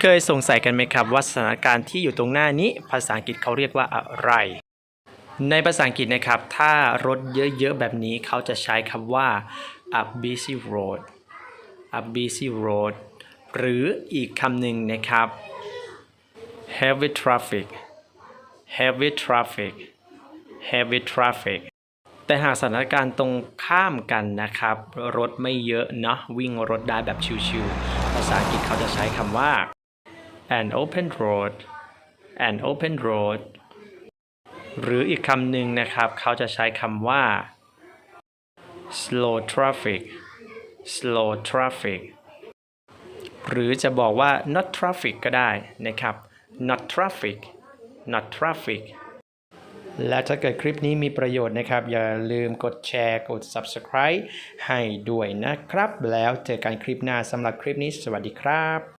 เคยสงสัยกันไหมครับว่าสถานการณ์ที่อยู่ตรงหน้านี้ภาษาอังกฤษเขาเรียกว่าอะไร ในภาษาอังกฤษนะครับ ถ้ารถเยอะๆแบบนี้เขาจะใช้คำว่า a busy road a busy road หรืออีกคำหนึ่งนะครับ heavy traffic heavy traffic heavy traffic แต่หากสถานการณ์ตรงข้ามกันนะครับ รถไม่เยอะเนาะวิ่งรถได้แบบชิวๆภาษาอังกฤษเขาจะใช้คำว่า an open road an open road หรืออีกคำหนึ่งนะครับ เขาจะใช้คำว่า slow traffic slow traffic หรือจะบอกว่า not traffic ก็ได้นะครับ not traffic not traffic และถ้าเกิดคลิปนี้มีประโยชน์นะครับ อย่าลืมกดแชร์กด subscribe ให้ด้วยนะครับ แล้วเจอกันคลิปหน้าสำหรับคลิปนี้ สวัสดีครับ